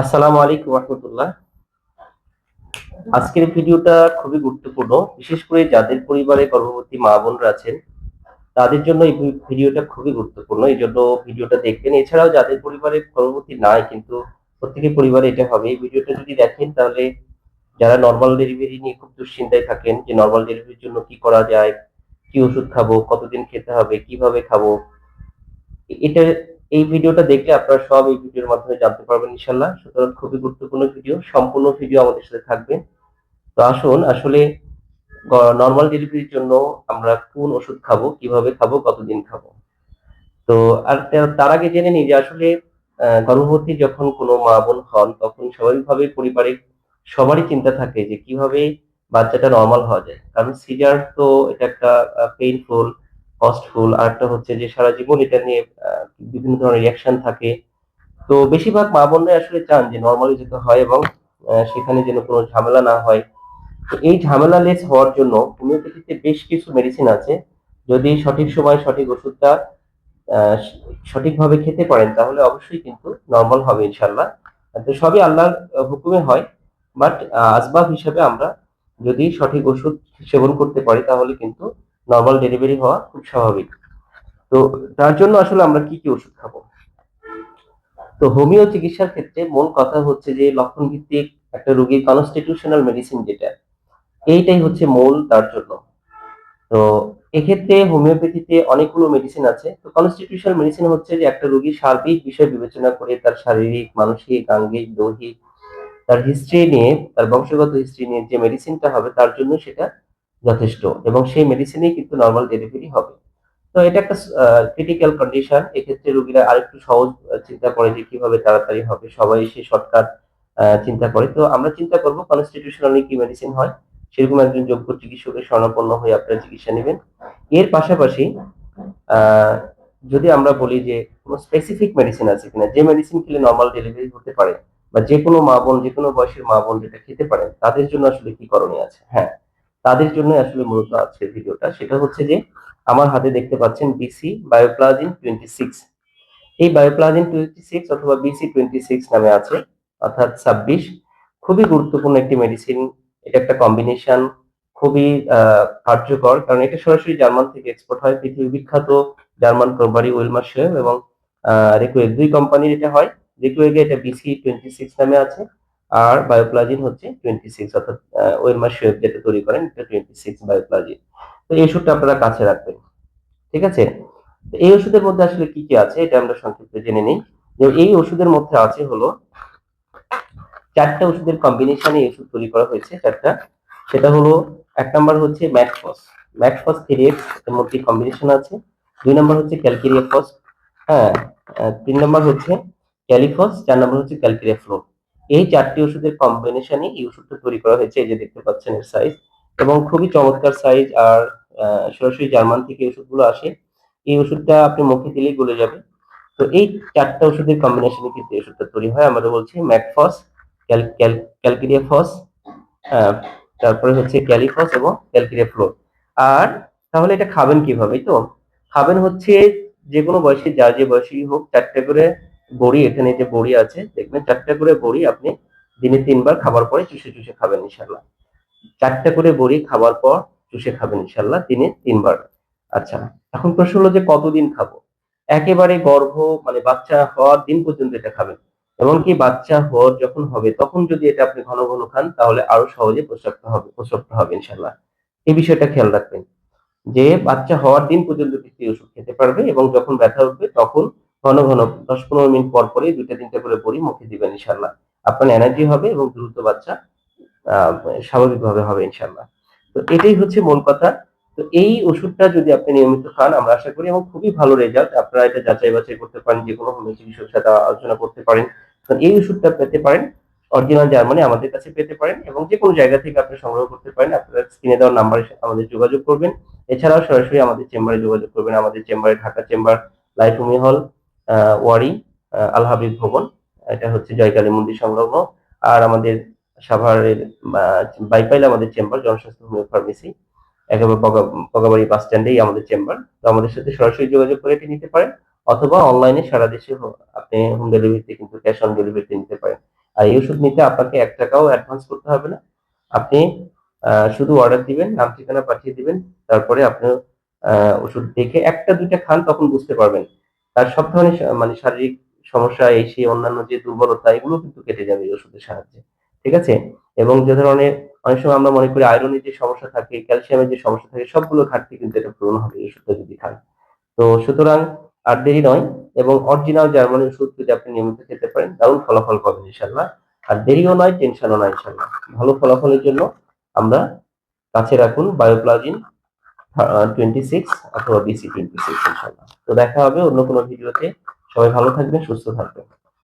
আসসালামু আলাইকুম রহমতুল্লাহ। আজকের ভিডিওটা খুবই গুরুত্বপূর্ণ, বিশেষ করে যাদের পরিবারে গর্ভবতী মা বোনরা আছেন, তাদের জন্য এই ভিডিওটা খুবই গুরুত্বপূর্ণ, এই জন্য ভিডিওটা দেখবেন। এছাড়াও যাদের পরিবারে গর্ভবতী নাই, কিন্তু প্রত্যেকের পরিবারে এটা হবে, এই ভিডিওটা যদি দেখেন, তাহলে যারা নর্মাল ডেলিভারি নিয়ে খুব দুশ্চিন্তায় থাকেন, যে নর্মাল ডেলিভারির জন্য কি করা যায়, কি ওষুধ খাব, কতদিন খেতে হবে, কীভাবে খাব এটা এই ভিডিওটা দেখলে আপনারা সব এই ভিডিওর মাধ্যমে জানতে পারবেন ইনশাল্লাহ সুতরাং খুবই গুরুত্বপূর্ণ ভিডিও, সম্পূর্ণ ভিডিও আমাদের সাথে থাকবে। তো আসুন, আসলে নর্মাল ডেলিভারির জন্য আমরা কোন ওষুধ খাব, কীভাবে খাব, কতদিন খাব? তো আর তার আগে জেনে নিই যে আসলে গর্ভবতী যখন কোনো মা বোন হন, তখন স্বাভাবিকভাবে পরিবারে সবারই চিন্তা থাকে যে কীভাবে বাচ্চাটা নর্মাল হওয়া যায়। কারণ সিজার তো এটা একটা পেইনফুল কস্টফুল আর একটা হচ্ছে যে সারা জীবন এটা নিয়ে বিভিন্ন ধরনের রিয়াকশন থাকে। তো বেশিরভাগ মা বোনরা আসলে চান যে নর্মালি যেতে হয় এবং সেখানে যেন কোনো ঝামেলা না হয়। তো এই ঝামেলা লেস হওয়ার জন্য হোমিওপ্যাথিতে বেশ কিছু মেডিসিন আছে। যদি সঠিক সময় সঠিক ওষুধটা সঠিকভাবে খেতে পারেন, তাহলে অবশ্যই কিন্তু নর্মাল হবে ইনশাল্লাহ তো সবই আল্লাহর হুকুমে হয়। বাট আসবাব হিসেবে আমরা যদি সঠিক ওষুধ সেবন করতে পারি, তাহলে কিন্তু নর্মাল ডেলিভারি হওয়া খুব স্বাভাবিক। তো তার জন্য আসলে আমরা কি কি ওষুধ খাব? তো হোমিও চিকিৎসার ক্ষেত্রে মূল কথা হচ্ছে যে লক্ষণ ভিত্তিক একটা রোগীর কনস্টিটিউশনাল মেডিসিন যেটা, এইটাই হচ্ছে মূল তার জন্য। তো এক্ষেত্রে হোমিওপ্যাথিতে অনেকগুলো মেডিসিন আছে। তো কনস্টিটিউশনাল মেডিসিন হচ্ছে যে একটা রোগীর সার্বিক বিষয় বিবেচনা করে তার শারীরিক, মানসিক, আঙ্গিক, দৈহিক, তার হিস্ট্রি নিয়ে, তার বংশগত হিস্ট্রি নিয়ে যে মেডিসিনটা হবে তার জন্য সেটা যথেষ্ট এবং সেই মেডিসিনেই কিন্তু নর্মাল ডেলিভারি হবে। তো এটা একটা ক্রিটিক্যাল কন্ডিশন এক্ষেত্রে রোগীরা আরেকটু সহজ চিন্তা করে যে কীভাবে তাড়াতাড়ি হবে। সবাই সে শর্টকাট চিন্তা করে। তো আমরা চিন্তা করব কনস্টিটিউশনালি কি মেডিসিন হয়। সেরকম একজন যোগ্য চিকিৎসকের শরণাপন্ন হয়ে আপনারা চিকিৎসা নেবেন। এর পাশাপাশি যদি আমরা বলি যে কোনো স্পেসিফিক মেডিসিন আছে কিনা, যে মেডিসিন খেলে নর্মাল ডেলিভারি হতে পারে, বা যে কোনো মা বোন যে কোনো বয়সের মা বোন যেটা খেতে পারেন, তাদের জন্য আসলে কি করণীয় আছে? হ্যাঁ তাদের জন্য আসলে মূলত আছে ভিডিওটা। সেটা হচ্ছে যে, আমার হাতে দেখতে পাচ্ছেন বিসি বায়োপ্লাজিন টোয়েন্টি সিক্স এই বায়োপ্লাজিন টোয়েন্টি সিক্স অথবা বিসি টোয়েন্টি সিক্স নামে আছে, অর্থাৎ ছাব্বিশ। খুবই গুরুত্বপূর্ণ একটি মেডিসিন এটা একটা কম্বিনেশন খুবই কার্যকর। কারণ এটা সরাসরি জার্মান থেকে এক্সপোর্ট হয়। পৃথিবী বিখ্যাত জার্মান কোম্পানি ওয়েলমার্শেল এবং রেকুয়েগ দুই কোম্পানির এটা হয়। রেকুয়েগে এটা বিসি টোয়েন্টি সিক্স নামে আছে। আর বায়োপ্লাজিন হচ্ছে টোয়েন্টি সিক্স অর্থাৎ ওয়েলমার্শেল যেটা তৈরি করেন টোয়েন্টি সিক্স বায়োপ্লাজিন তো এই ওষুধটা আপনারা কাছে রাখবেন, ঠিক আছে? এই ওষুধের মধ্যে আসলে কি কি আছে, এটা আমরা সংক্ষিপ্ত জেনে নিই। যে এই ওষুধের মধ্যে আছে হলো, চারটা ওষুধের কম্বিনেশনে এই ওষুধ তৈরি করা হয়েছে, চারটা। সেটা হলো, এক নাম্বার হচ্ছে ম্যাটফস। ম্যাটফস থ্রিএক্স এর মধ্যে কম্বিনেশন আছে। দুই নাম্বার হচ্ছে ক্যালকেরিয়া ফস হ্যাঁ তিন নাম্বার হচ্ছে ক্যালিফস চার নাম্বার হচ্ছে ক্যালকেরিয়া ফ্লো এই চারটি ওষুধের কম্বিনেশনে এই ওষুধটা তৈরি করা হয়েছে, এই যে দেখতে পাচ্ছেন এর সাইজ এবং খুবই চমৎকার সাইজ আর সরাসরি জার্মান থেকে ওষুধগুলো আসে। এই ওষুধটা আপনি মুখে দিলেই গলে যাবে। তো এই চারটা ওষুধের কম্বিনেশনে কিন্তু ওষুধটা তৈরি হয়। আমরা বলছি ম্যাকফস ক্যালকেরিয়া ফস তারপরে হচ্ছে ক্যালিফস এবং ক্যালকেরিয়া ফ্লোর আর তাহলে এটা খাবেন কীভাবে? তো খাবেন হচ্ছে যে কোনো বয়সে যা যে বয়সী হোক, চারটে করে বড়ি, এখানে যে বড়ি আছে, দেখবেন চারটে করে বড়ি আপনি দিনে তিনবার খাবার পরে চুষে চুষে খাবেন ইনশাল্লাহ চারটা করে বড়ি খাবার পর চুষে খাবেন ইনশাল্লাহ দিনে তিনবার। আচ্ছা এখন প্রশ্ন হলো যে কতদিন খাব? একেবারে গর্ভ মানে বাচ্চা হওয়ার দিন পর্যন্ত এটা খাবেন। এমনকি বাচ্চা হওয়ার যখন হবে, তখন যদি এটা আপনি ঘন ঘন খান, তাহলে আরও সহজে প্রস্রাবটা হবে প্রস্রাবটা হবে ইনশাল্লাহ এই বিষয়টা খেয়াল রাখবেন। যে বাচ্চা হওয়ার দিন পর্যন্ত ওষুধ খেতে পারবে এবং যখন ব্যথা উঠবে, তখন ঘন ঘন দশ পনেরো মিনিট পর পরে দুইটা তিনটা করে বড়ি মুখে দিবেন ইনশাল্লাহ আপনার এনার্জি হবে এবং দ্রুত বাচ্চা স্বাভাবিকভাবে হবে ইনশাল্লাহ তো এটাই হচ্ছে মূল কথা। তো এই ওষুধটা যদি আপনি নিয়মিত খান, আমরা আশা করি এবং খুবই ভালো রেজাল্ট আপনারা এটা যাচাই বাছাই করতে পারেন, যে কোনো হোমিও সাথে আলোচনা করতে পারেন। কারণ এই ওষুধটা পেতে পারেন অরিজিনাল জার্মানি আমাদের কাছে পেতে পারেন এবং যে কোনো জায়গা থেকে আপনি সংগ্রহ করতে পারেন, আপনারা স্ক্রিনে দেওয়ার নাম্বারে আমাদের যোগাযোগ করবেন। এছাড়াও সরাসরি আমাদের চেম্বারে যোগাযোগ করবেন। আমাদের চেম্বারে ঢাকা চেম্বার, লাইফ হোমি হল ওয়ারি আহ, আল হাবিব ভবন এটা হচ্ছে জয়কালী মন্দির সংলগ্ন। আর আমাদের সাভারের বাইপাইল আমাদের চেম্বার জনস্বাস্থ্য হোমিও ফার্মেসি একেবারে পগাবাড়ি বাস স্ট্যান্ডেই আমাদের চেম্বার। তো আমাদের সাথে সরাসরি যোগাযোগ করে এটি নিতে পারেন অথবা অনলাইনে সারা দেশে আপনি হোম ডেলিভারিতে কিন্তু ক্যাশ অন ডেলিভারিতে নিতে পারেন। আর এই ওষুধ নিতে আপনাকে এক টাকাও অ্যাডভান্স করতে হবে না। আপনি শুধু অর্ডার দিবেন নাম ঠিকানা পাঠিয়ে দিবেন তারপরে আপনি ওষুধ দেখে একটা দুইটা খান তখন বুঝতে পারবেন তার সব ধরনের মানে শারীরিক সমস্যা এই সেই অন্যান্য যে দুর্বলতা, এগুলো কিন্তু কেটে যাবে এই ওষুধের সাহায্যে। ঠিক আছে? এবং যে ধরনের অনেক সময় আমরা মনে করি আয়রনের যে সমস্যা থাকে, ক্যালসিয়ামের যে সমস্যা থাকে, সবগুলো ঘাটতি কিন্তু এটা পূরণ হবে এই ওষুধটা যদি খান। তো সুতরাং আর দেরি নয় এবং অরিজিনাল জার্মানি ওষুধ যদি আপনি নিয়মিত খেতে পারেন, দারুণ ফলাফল পাবেন ইনশাল্লাহ আর দেরিও নয়, টেনশনও নয় ইনশাল্লাহ ভালো ফলাফলের জন্য আমরা কাছে রাখুন বায়োপ্লাজিন টোয়েন্টি সিক্স অথবা বিসি টোয়েন্টি সিক্স ইনশাল্লাহ তো দেখা হবে অন্য কোনো ভিডিওতে। সবাই ভালো থাকবেন, সুস্থ থাকবেন।